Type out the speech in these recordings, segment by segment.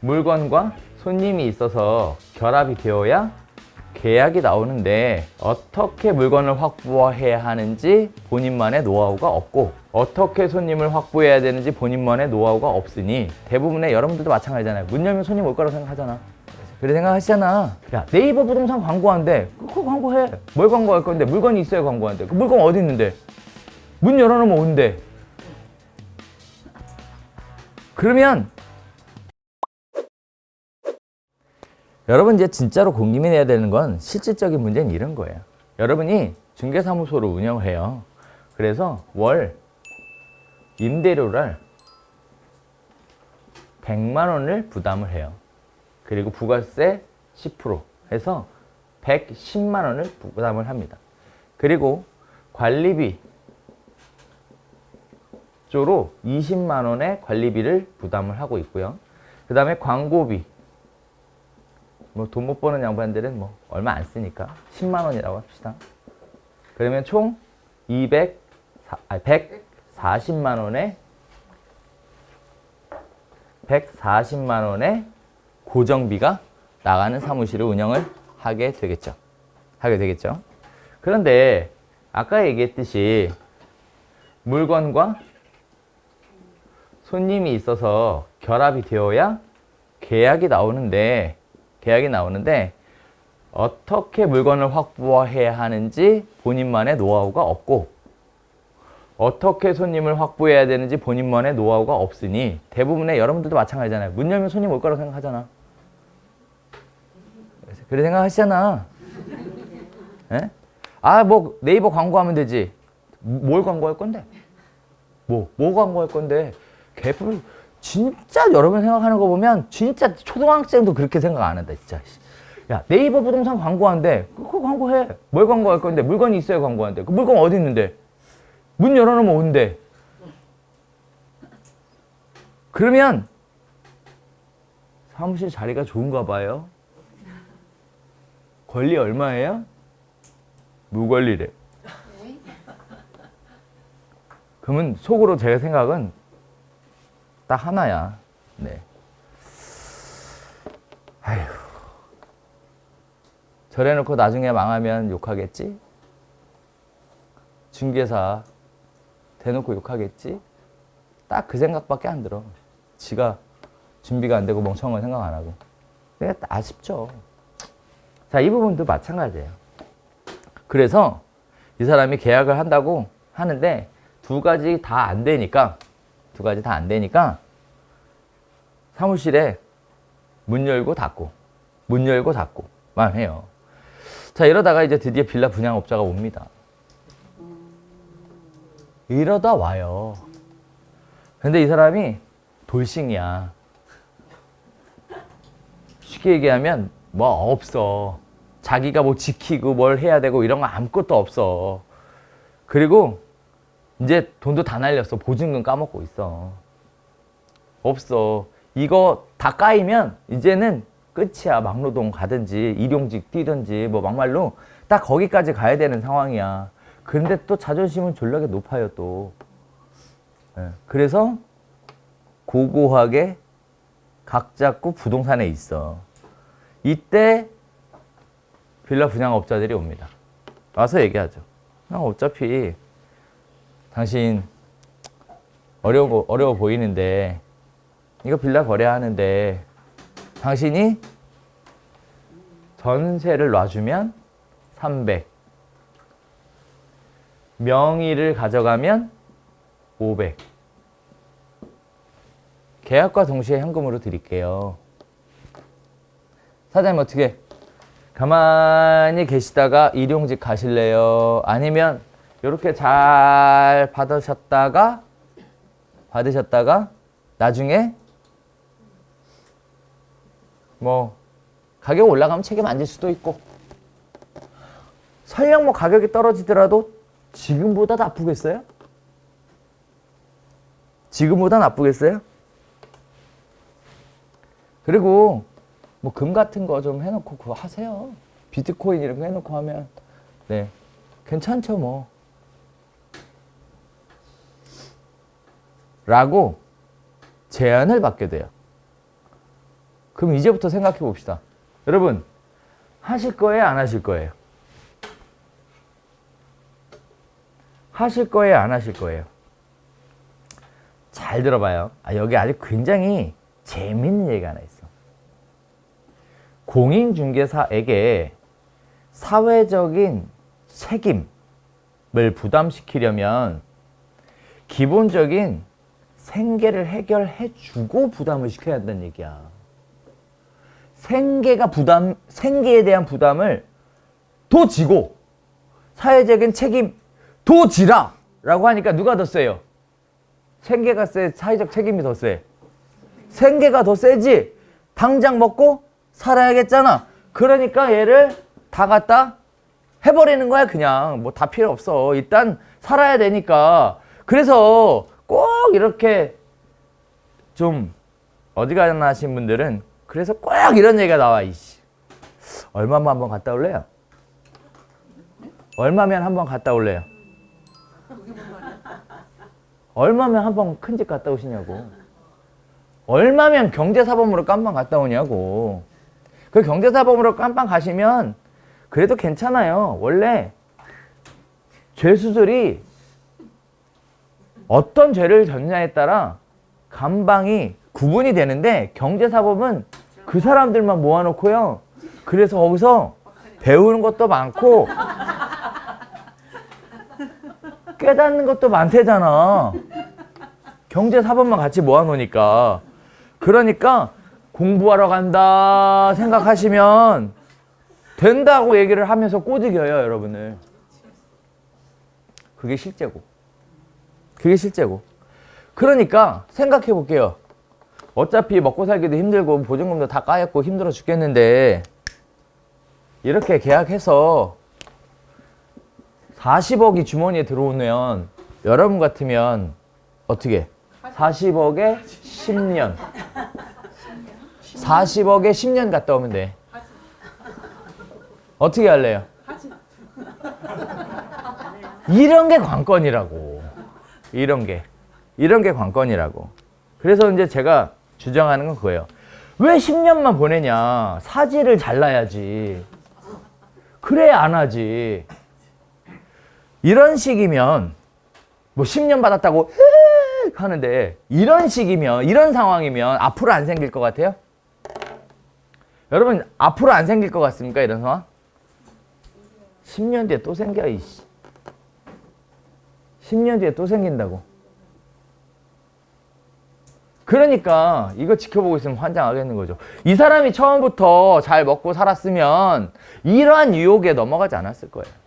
물건과 손님이 있어서 결합이 되어야 계약이 나오는데 어떻게 물건을 확보해야 하는지 본인만의 노하우가 없고 어떻게 손님을 확보해야 되는지 본인만의 노하우가 없으니 대부분의 여러분들도 마찬가지잖아요. 문 열면 손님 올 거라고 생각하잖아. 그래 생각하시잖아. 야 네이버 부동산 광고하는데 그거 광고해. 뭘 광고할 건데 물건이 있어야 광고하는데 그 물건 어디 있는데 문 열어놓으면 온대. 그러면 여러분 이제 진짜로 내야 되는 건 실질적인 문제는 이런 거예요. 여러분이 중개사무소를 운영해요. 그래서 월 임대료를 100만 원을 부담을 해요. 그리고 부가세 10% 해서 110만 원을 부담을 합니다. 그리고 관리비 쪽으로 20만 원의 관리비를 부담을 하고 있고요. 그 다음에 광고비 뭐 돈 못 버는 양반들은 뭐 얼마 안 쓰니까 10만 원이라고 합시다. 그러면 총 200, 아니 140만 원의 140만 원의 고정비가 나가는 사무실을 운영을 하게 되겠죠. 하게 되겠죠. 그런데 아까 얘기했듯이 물건과 손님이 있어서 결합이 되어야 계약이 나오는데 계약이 나오는데 어떻게 물건을 확보해야 하는지 본인만의 노하우가 없고 어떻게 손님을 확보해야 되는지 본인만의 노하우가 없으니 대부분의 여러분들도 마찬가지잖아요. 문 열면 손님 올 거라고 생각하잖아. 그래 생각하시잖아. 예? 아, 뭐 네이버 광고하면 되지. 뭘 광고할 건데? 뭐, 뭐 광고할 건데? 개뿔 진짜 여러분 생각하는 거 보면 진짜 초등학생도 그렇게 생각 안 한다, 진짜. 야, 네이버 부동산 광고하는데 그거 광고해. 뭘 광고할 건데? 물건이 있어야 광고하는데. 그 물건 어디 있는데? 문 열어놓으면 온대. 그러면 사무실 자리가 좋은가 봐요. 권리 얼마예요? 무권리래. 그러면 속으로 제 생각은 딱 하나야. 네. 아휴. 저래놓고 나중에 망하면 욕하겠지? 중개사 대놓고 욕하겠지? 딱 그 생각밖에 안 들어. 지가 준비가 안 되고 멍청한 건 생각 안 하고. 그게 아쉽죠. 자, 이 부분도 마찬가지예요. 그래서 이 사람이 계약을 한다고 하는데 두 가지 다 안 되니까 두 가지 다 안 되니까 사무실에 문 열고 닫고 문 열고 닫고만 해요. 자 이러다가 이제 드디어 빌라 분양업자가 옵니다. 이러다 와요. 근데 이 사람이 돌싱이야. 쉽게 얘기하면 뭐 없어. 자기가 뭐 지키고 뭘 해야 되고 이런 거 아무것도 없어. 그리고 이제 돈도 다 날렸어. 보증금 까먹고 있어. 없어. 이거 다 까이면 이제는 끝이야. 막노동 가든지 일용직 뛰든지 뭐 막말로 딱 거기까지 가야 되는 상황이야. 근데 또 자존심은 졸라게 높아요 또. 예, 그래서 고고하게 각 잡고 부동산에 있어. 이때 빌라 분양업자들이 옵니다. 와서 얘기하죠. 아, 어차피 당신 어려워 어려워 보이는데 이거 빌라 거래하는데 당신이 전세를 놔주면 300 명의를 가져가면 500 계약과 동시에 현금으로 드릴게요. 사장님 어떻게 가만히 계시다가 일용직 가실래요? 아니면 이렇게 잘 받으셨다가 받으셨다가 나중에 뭐 가격 올라가면 책임 안 질 수도 있고 설령 뭐 가격이 떨어지더라도 지금보다 나쁘겠어요? 지금보다 나쁘겠어요? 그리고 뭐 금 같은 거 좀 해놓고 그거 하세요. 비트코인 이런 거 해놓고 하면 네 괜찮죠 뭐. 라고 제안을 받게 돼요. 그럼 이제부터 생각해 봅시다. 여러분, 하실 거예요? 안 하실 거예요? 하실 거예요? 안 하실 거예요? 잘 들어봐요. 아, 여기 아주 굉장히 재밌는 얘기가 하나 있어. 공인중개사에게 사회적인 책임을 부담시키려면 기본적인 생계를 해결해 주고 부담을 시켜야 한다는 얘기야. 생계가 부담, 생계에 대한 부담을 도 지고 사회적인 책임 도 지라! 라고 하니까 누가 더 세요? 생계가 세, 사회적 책임이 더 세. 생계가 더 세지. 당장 먹고 살아야겠잖아. 그러니까 얘를 다 갖다 해버리는 거야, 그냥. 뭐 다 필요 없어. 일단 살아야 되니까. 그래서 꼭 이렇게 좀 어디가나 하신 분들은 그래서 꼭 이런 얘기가 나와, 이씨. 얼마면 한번 갔다 올래요? 얼마면 한번 갔다 올래요? 얼마면 한번 큰 집 갔다 오시냐고. 얼마면 경제사범으로 깜빵 갔다 오냐고. 그 경제사범으로 깜빵 가시면 그래도 괜찮아요. 원래 죄 수술이 어떤 죄를 졌냐에 따라 감방이 구분이 되는데 경제사범은 그 사람들만 모아놓고요. 그래서 거기서 배우는 것도 많고 깨닫는 것도 많대잖아. 경제 사범만 같이 모아놓으니까. 그러니까 공부하러 간다 생각하시면 된다고 얘기를 하면서 꼬드겨요, 여러분을. 그게 실제고. 그게 실제고. 그러니까 생각해 볼게요. 어차피 먹고 살기도 힘들고 보증금도 다 까였고 힘들어 죽겠는데 이렇게 계약해서 40억이 주머니에 들어오면 여러분 같으면 어떻게 40억에 10년 40억에 10년 갔다 오면 돼 어떻게 할래요? 이런 게 관건이라고 이런 게 이런 게 관건이라고. 그래서 이제 제가 주장하는 건 그거예요. 왜 10년만 보내냐? 사지를 잘라야지. 그래야 안 하지. 이런 식이면 뭐 10년 받았다고 하는데 이런 식이면 이런 상황이면 앞으로 안 생길 것 같아요? 여러분 앞으로 안 생길 것 같습니까? 이런 상황? 10년 뒤에 또 생겨 이씨 10년 뒤에 또 생긴다고 그러니까 이거 지켜보고 있으면 환장하겠는 거죠 이 사람이 처음부터 잘 먹고 살았으면 이러한 유혹에 넘어가지 않았을 거예요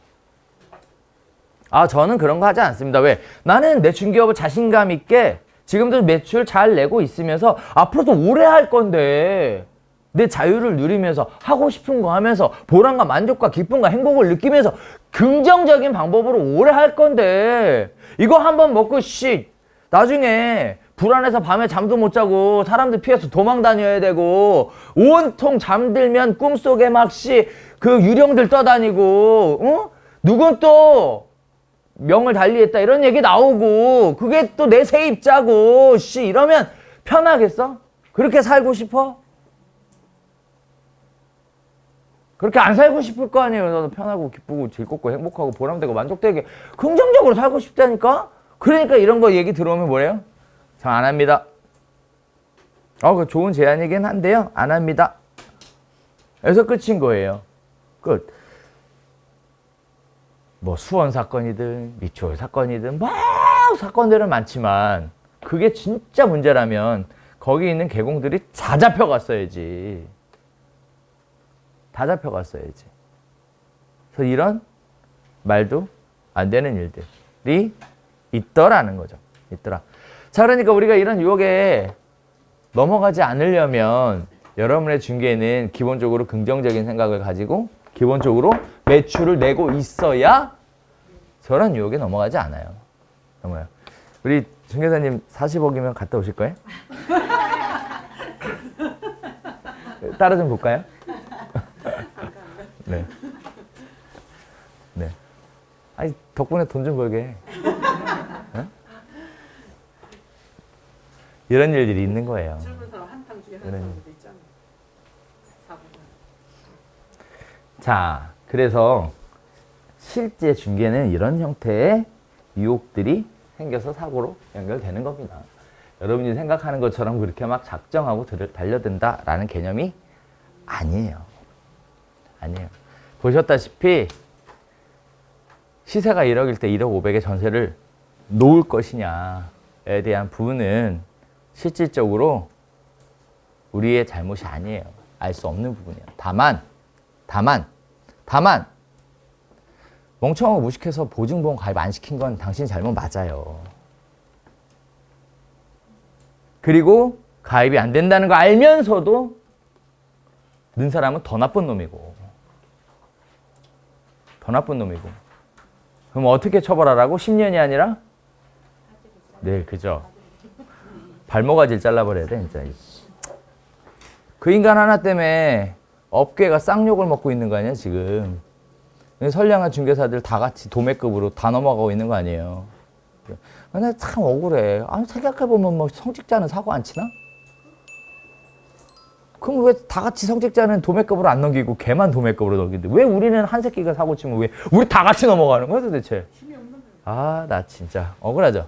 아, 저는 그런 거 하지 않습니다. 왜? 나는 내 중개업을 자신감 있게 지금도 매출 잘 내고 있으면서 앞으로도 오래 할 건데 내 자유를 누리면서 하고 싶은 거 하면서 보람과 만족과 기쁨과 행복을 느끼면서 긍정적인 방법으로 오래 할 건데 이거 한번 먹고 씨 나중에 불안해서 밤에 잠도 못 자고 사람들 피해서 도망 다녀야 되고 온통 잠들면 꿈속에 막 씨 그 유령들 떠다니고 어? 누군 또 명을 달리했다 이런 얘기 나오고 그게 또 내 세입자고 씨 이러면 편하겠어? 그렇게 살고 싶어? 그렇게 안 살고 싶을 거 아니에요. 너도 편하고 기쁘고 즐겁고 행복하고 보람되고 만족되게 긍정적으로 살고 싶다니까? 그러니까 이런 거 얘기 들어오면 뭐래요? 저안 합니다. 어, 그 좋은 제안이긴 한데요. 안 합니다. 그래서 끝인 거예요. 끝. 뭐 수원 사건이든 미추홀 사건이든 막 사건들은 많지만 그게 진짜 문제라면 거기 있는 개공들이 다 잡혀갔어야지. 다 잡혀갔어야지. 그래서 이런 말도 안 되는 일들이 있더라는 거죠. 있더라. 자, 그러니까 우리가 이런 유혹에 넘어가지 않으려면 여러분의 중개는 기본적으로 긍정적인 생각을 가지고 기본적으로 매출을 내고 있어야 저런 유혹에 넘어가지 않아요. 넘어요. 우리 중개사님 40억이면 갔다 오실 거예요? 따라 좀 볼까요? 네. 네. 아니 덕분에 돈 좀 벌게. 해. 어? 이런 일들이 있는 거예요. 젊은 사람 한탕 중에 한 그래. 사람도 있잖아. 자, 그래서 실제 중개는 이런 형태의 유혹들이 생겨서 사고로 연결되는 겁니다. 여러분이 생각하는 것처럼 그렇게 막 작정하고 들- 달려든다라는 개념이 아니에요. 아니에요. 보셨다시피 시세가 1억일 때 1억 5백에 전세를 놓을 것이냐에 대한 부분은 실질적으로 우리의 잘못이 아니에요. 알 수 없는 부분이에요. 다만, 다만, 다만, 멍청하고 무식해서 보증보험 가입 안 시킨 건 당신 잘못 맞아요. 그리고 가입이 안 된다는 거 알면서도 는 사람은 더 나쁜 놈이고, 더 나쁜 놈이고. 그럼 어떻게 처벌하라고? 10년이 아니라? 네, 그죠. 발모가지를 잘라버려야 돼, 진짜. 그 인간 하나 때문에 업계가 쌍욕을 먹고 있는 거 아니야, 지금. 선량한 중개사들 다 같이 도매급으로 다 넘어가고 있는 거 아니에요. 근데 참 억울해. 아니, 생각해보면 뭐 성직자는 사고 안 치나? 그럼 왜 다 같이 성직자는 도매급으로 안 넘기고 걔만 도매급으로 넘기는데 왜 우리는 한 새끼가 사고 치면 왜 우리 다 같이 넘어가는 거야 도대체? 아, 나 진짜 억울하죠.